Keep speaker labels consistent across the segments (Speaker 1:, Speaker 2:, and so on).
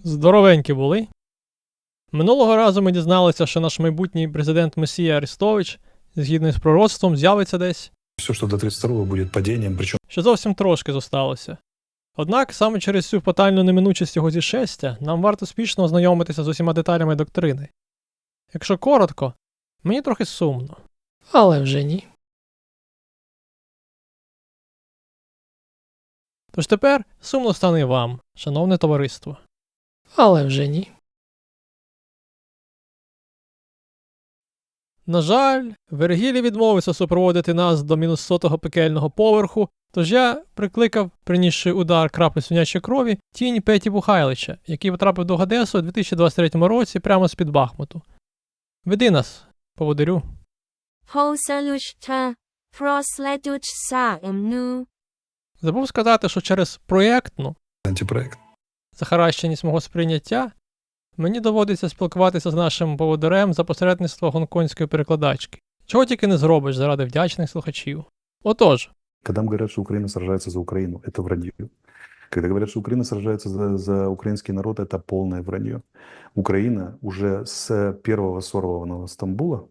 Speaker 1: Здоровенькі були. Минулого разу ми дізналися, що наш майбутній президент Месія Арестович, згідно з пророцтвом, з'явиться десь,
Speaker 2: Все, что до 32-го будет падением, причем
Speaker 1: що зовсім трошки зосталося. Однак саме через цю фатальну неминучість його зішестя нам варто спішно ознайомитися з усіма деталями доктрини. Якщо коротко, мені трохи сумно. Але вже ні. Тож тепер сумно стане і вам, шановне товариство. Але вже ні. На жаль, Вергілій відмовився супроводити нас до мінус сотого пекельного поверху, тож я прикликав, принісши удар краплі свинячої крові, тінь Петі Бухайлича, який потрапив до Гадесу у 2023 році прямо з-під Бахмуту. Веди нас,
Speaker 3: емну,
Speaker 1: Забув сказати, що через проєктну
Speaker 2: антипроект.
Speaker 1: Захаращеність мого сприйняття мені доводиться спілкуватися з нашим поводирем за посередництва гонконгської перекладачки. Чого тільки не зробиш заради вдячних слухачів. Отож,
Speaker 4: Когда говорят, что Украина сражается за Украину, это вранье. Когда говорят, что Украина сражается за, за украинский народ, это полное вранье. Украина уже с первого сорванного Стамбула,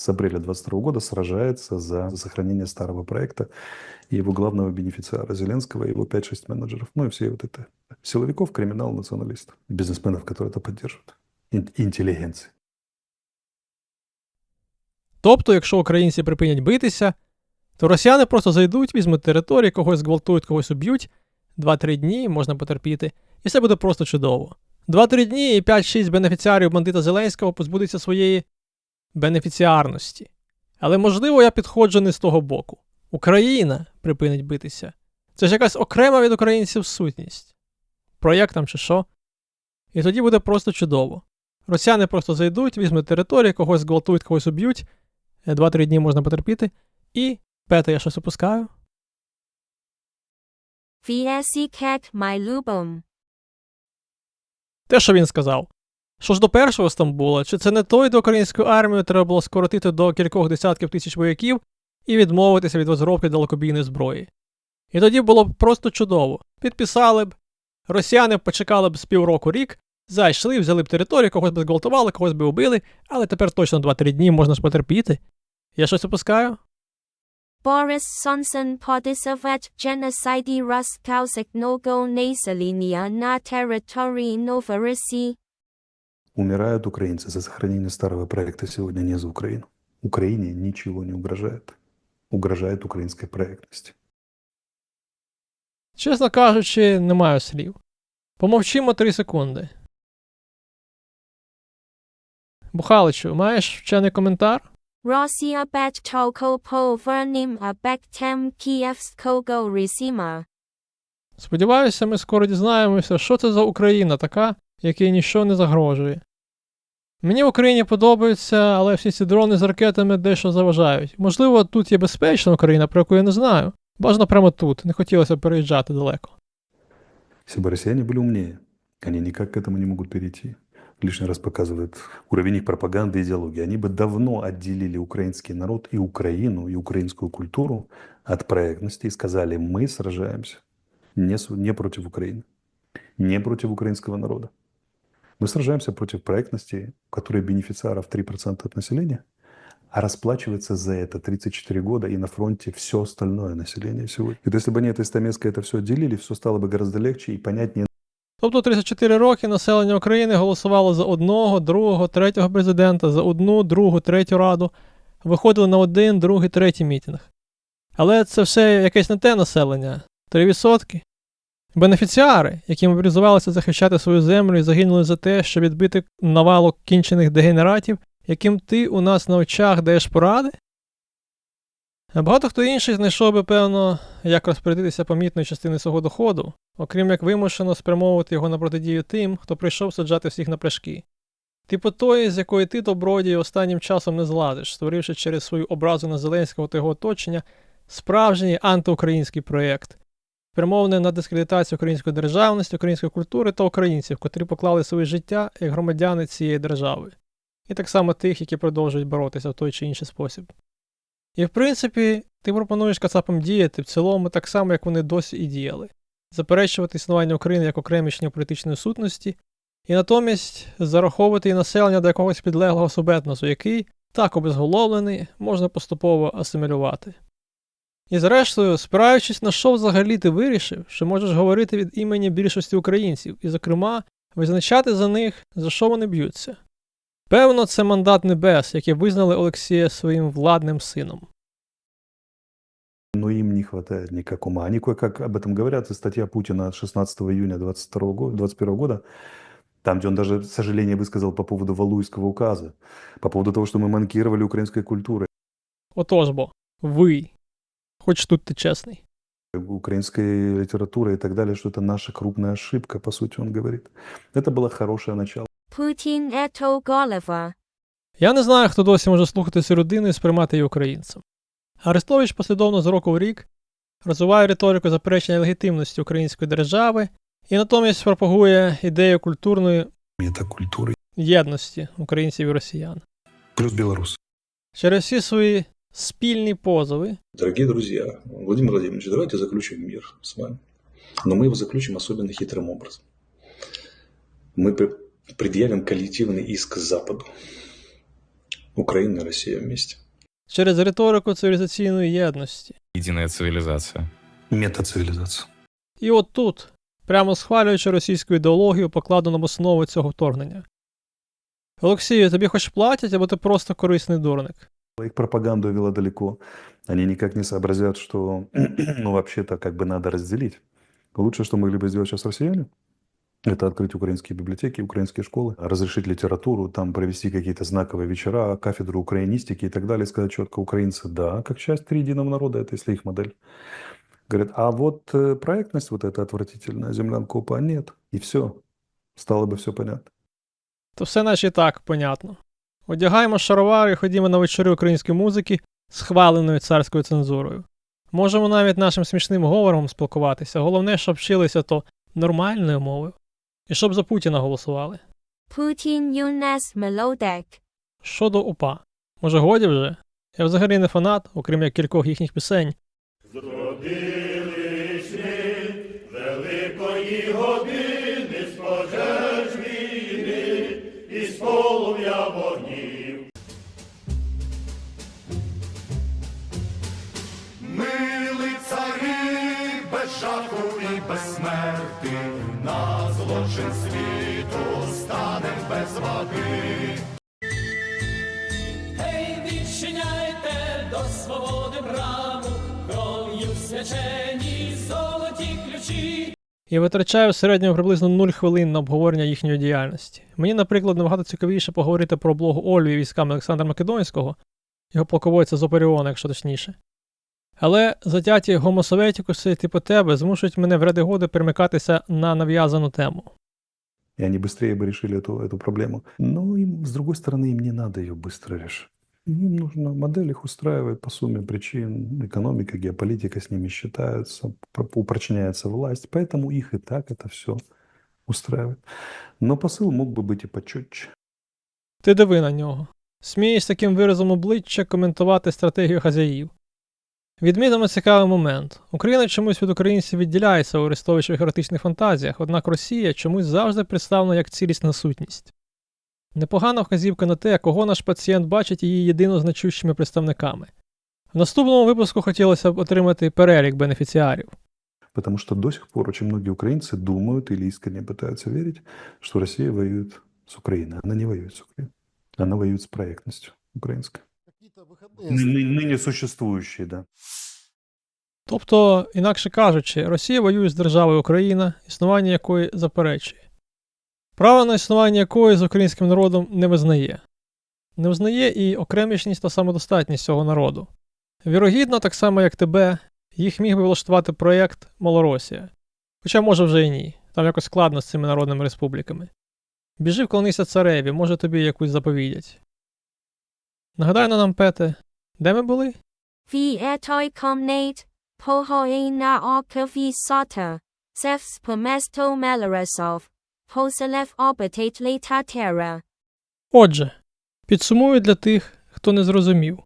Speaker 4: с апреля 22 года, сражается за сохранение старого проекта и его главного бенефициара Зеленского, и его 5-6 менеджеров, ну и все вот это силовиков, криминал, националистов, бизнесменов, которые это поддерживают, ин- интеллигенции.
Speaker 1: тобто, якщо українці припинять битися, то росіяни просто зайдуть, візьмуть території, когось зґвалтують, когось уб'ють, 2-3 дні можна потерпіти, і все буде просто чудово. 2-3 дні і 5-6 бенефіціарів бандита Зеленського позбудуться своєї бенефіціарності. Але можливо я підходжу не з того боку. Україна припинить битися. Це ж якась окрема від українців сутність. Проєктом чи що. І тоді буде просто чудово. Росіяни просто зайдуть, візьмуть території, когось зґвалтують, когось уб'ють. Е, 2-3 дні можна потерпіти. І пете, я щось опускаю. Те, що він сказав. Що ж до першого Стамбула, чи це не той, де українську армію треба було скоротити до кількох десятків тисяч вояків і відмовитися від розробки далекобійної зброї? І тоді було б просто чудово. Підписали б, росіяни почекали б з півроку рік, зайшли, взяли б територію, когось би зґвалтували, когось би убили, але тепер точно 2-3 дні можна ж потерпіти. Я щось опускаю?
Speaker 3: Boris Sonson Podisovat genocide Ruskausik nogo nasalinia na territory Novorisi.
Speaker 4: Умирают украинцы за сохранение старого проекта сегодня не за Украину. Украине ничего не угрожает. Угрожает украинской проектности.
Speaker 1: Чесно кажучи, не маю слів. Помовчимо 3 секунди. Бухаличу, маєш вчений коментар?
Speaker 3: Bet toko po vernim a bektem.
Speaker 1: Сподіваюся, ми скоро дізнаємося, що це за Україна така, якій ніщо не загрожує. Мені в Україні подобається, але всі ці дрони з ракетами дещо заважають. Можливо, тут є безпечна Україна, про яку я не знаю. Бажано прямо тут, не хотілося б переїжджати далеко.
Speaker 4: Если бы россияне были умнее, они никак к этому не могут перейти. Лишний раз показывает уровень их пропаганды и идеологии. Они бы давно отделили украинский народ и Украину, и украинскую культуру от проектности и сказали, мы сражаемся не, с- не против Украины, не против украинского народа. Мы сражаемся против проектности, у которой бенефициаров 3% от населения, а расплачивается за это 34 года и на фронте все остальное население сегодня. И вот если бы они это из Томеска это все отделили, все стало бы гораздо легче и понятнее
Speaker 1: Тобто 34 роки населення України голосувало за одного, другого, третього президента, за одну, другу, третю раду, виходили на один, другий, третій мітинг. Але це все якесь не те населення 3%. Бенефіціари, які мобілізувалися захищати свою землю і загинули за те, щоб відбити навалу кінчених дегенератів, яким ти у нас на очах даєш поради? Багато хто інший знайшов би, певно, як розпорядитися помітною частиною свого доходу, окрім як вимушено спрямовувати його на протидію тим, хто прийшов саджати всіх на пляшки. Типу тої, з якої ти, добродій, останнім часом не зладиш, створивши через свою образу на Зеленського та його оточення справжній антиукраїнський проєкт, спрямований на дискредитацію української державності, української культури та українців, котрі поклали своє життя як громадяни цієї держави, і так само тих, які продовжують боротися в той чи інший спосіб. І в принципі, ти пропонуєш Кацапам діяти в цілому так само, як вони досі і діяли. Заперечувати існування України як окремішньої політичної сутності і натомість зараховувати і населення до якогось підлеглого субетносу, який, так обезголовлений, можна поступово асимілювати. І зрештою, спираючись на що взагалі ти вирішив, що можеш говорити від імені більшості українців, і, зокрема, визначати за них, за що вони б'ються. Певно, це мандат небес, який визнали Олексія своїм владним сином.
Speaker 4: Но им не хватает никак ума. Они кое-как об этом говорят. И статья Путина 16 июня 22 года, 21 года, там, где он даже сожаление высказал по поводу Валуйского указа, по поводу того, что мы манкировали украинской культурой,
Speaker 1: Отож бо, ви, хоч тут ти чесний.
Speaker 4: украинской литературой и так далее, что это наша крупная ошибка, по сути, он говорит. Это было хорошее начало.
Speaker 3: Putin Eto Goleva.
Speaker 1: Я не знаю, хто досі може слухати цю людину і сприймати її українцем. Арестович послідовно з року в рік розвиває риторику заперечення легітимності української держави і натомість пропагує ідею культурної
Speaker 2: Метакультуры.
Speaker 1: єдності українців і росіян.
Speaker 2: Плюс белорус.
Speaker 1: Через всі свої спільні позови
Speaker 5: Дорогие друзья, Владимир Владимирович, давайте заключим мир с вами. Но мы его заключим особенно хитрым образом. Мы пр- предъявим коллективный иск Западу. Украина и Россия вместе.
Speaker 1: через риторику цивілізаційної єдності.
Speaker 6: единая цивилизация.
Speaker 2: Метацивилизация.
Speaker 1: І от тут, прямо схвалюючи російську ідеологію, покладено в основу цього вторгнення. Олексію, тобі хоч платять, або ти просто корисний дурник.
Speaker 4: Их пропаганду вела далеко. Они никак не сообразят, что, ну, вообще-то, как бы надо разделить. Лучшее, что могли бы сделать сейчас россияне, это открыть украинские библиотеки, украинские школы, разрешить литературу, там провести какие-то знаковые вечера, кафедру украинистики и так далее, сказать четко украинцы, да, как часть триединого народа, это если их модель. Говорят, а вот э, проектность вот эта отвратительная, землянка УПА, нет. И все. Стало бы все понятно.
Speaker 1: То все наче і так понятно. Одягаємо шаровари і ходімо на вечори української музики, схваленої царською цензурою. Можемо навіть нашим смішним говором спілкуватися. Головне, щоб вчилися то нормальною мовою. І щоб за Путіна голосували.
Speaker 3: Putin Yunas Melodek.
Speaker 1: Щодо УПА. Може, годі вже? Я взагалі не фанат, окрім як кількох їхніх пісень.
Speaker 7: Мили на світу станем без ваги.
Speaker 8: Гей, відчиняйте до свободи браму, кров'ю свячені золоті ключі.
Speaker 1: і витрачаю в середньому приблизно 0 хвилин на обговорення їхньої діяльності. Мені, наприклад, набагато цікавіше поговорити про блогу Ольві військами Олександра Македонського, його полководця з Оперіона, якщо точніше. Але затяті гомосоветікуси типу тебе змушують мене в ряди годи перемикатися на нав'язану тему
Speaker 4: И они быстрее бы решили эту, эту проблему. Но им, с другой стороны, им не надо ее быстро решить. Им нужно, модель их устраивает по сумме причин. Экономика, геополитика с ними считаются, про- упрочняется власть. Поэтому их и так это все устраивает. Но посыл мог бы быть и почетче.
Speaker 1: Ти диви на нього. Смієш таким виразом обличчя коментувати стратегію хазяїв. Відмітимо цікавий момент. Україна чомусь від українців відділяється у арестовичних еротичних фантазіях, однак Росія чомусь завжди представлена як цілісна сутність. Непогана вказівка на те, кого наш пацієнт бачить її єдино значущими представниками. В наступному випуску хотілося б отримати перелік бенефіціарів.
Speaker 4: Потому что до сих пор очень многие украинцы думают или искренне пытаются верить, что Россия воюет с Украиной. Она не воюет с Украиной. Она воюет с проектностью украинской. Ны- ны- ныне существующей, да.
Speaker 1: Тобто, інакше кажучи, Росія воює з державою Україна, існування якої заперечує. Право на існування якої з українським народом не визнає. Не визнає і окремішність та самодостатність цього народу. Вірогідно, так само як тебе, їх міг би влаштувати проєкт Малоросія. Хоча може вже і ні, там якось складно з цими народними республіками. Біжи вклонися цареві, може тобі якусь заповідять. Нагадай на нам, Пете, де ми були?
Speaker 3: Etoy Comnate. Pohoina Okavi Sota. Sefs Pomesto Malarasov. Poselev Obitate Leta Terra.
Speaker 1: Отже, підсумую для тих, хто не зрозумів.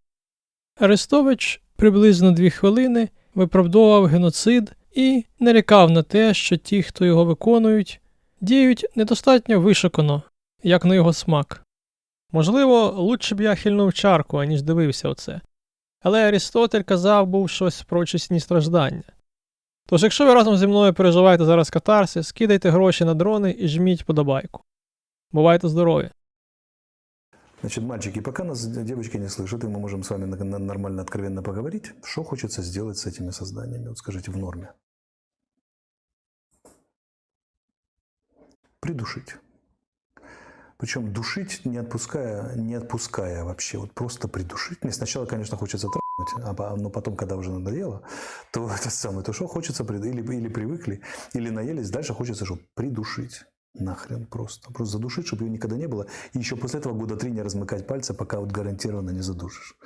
Speaker 1: Арестович приблизно дві хвилини виправдовував геноцид і нарікав на те, що ті, хто його виконують, діють недостатньо вишукано, як на його смак. Можливо, лучше б я хильнув чарку, аніж дивився оце. Але Арістотель казав був щось про очисні страждання. Тож, якщо ви разом зі мною переживаєте зараз катарсис, кидайте гроші на дрони і жміть подобайку. Бувайте здорові!
Speaker 4: Значит, мальчики, пока нас девочки не слышат, и мы можем с вами на- на- нормально, откровенно поговорить, что хочется сделать с этими созданиями? Вот скажите, в норме. Придушить. Причем душить, не отпуская, не отпуская вообще, вот просто придушить. Мне сначала, конечно, хочется трахнуть, а но потом, когда уже надоело, то это самое, то что хочется, или, или привыкли, или наелись, дальше хочется, чтобы придушить. Нахрен просто. Просто задушить, чтобы ее никогда не было. И еще после этого года три не размыкать пальцы, пока вот гарантированно не задушишь.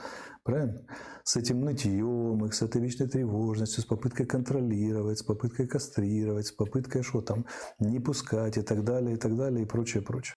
Speaker 4: Правильно? С этим нытьем, их, с этой вечной тревожностью, с попыткой контролировать, с попыткой кастрировать, с попыткой что там, не пускать и так далее, и так далее, и прочее, прочее.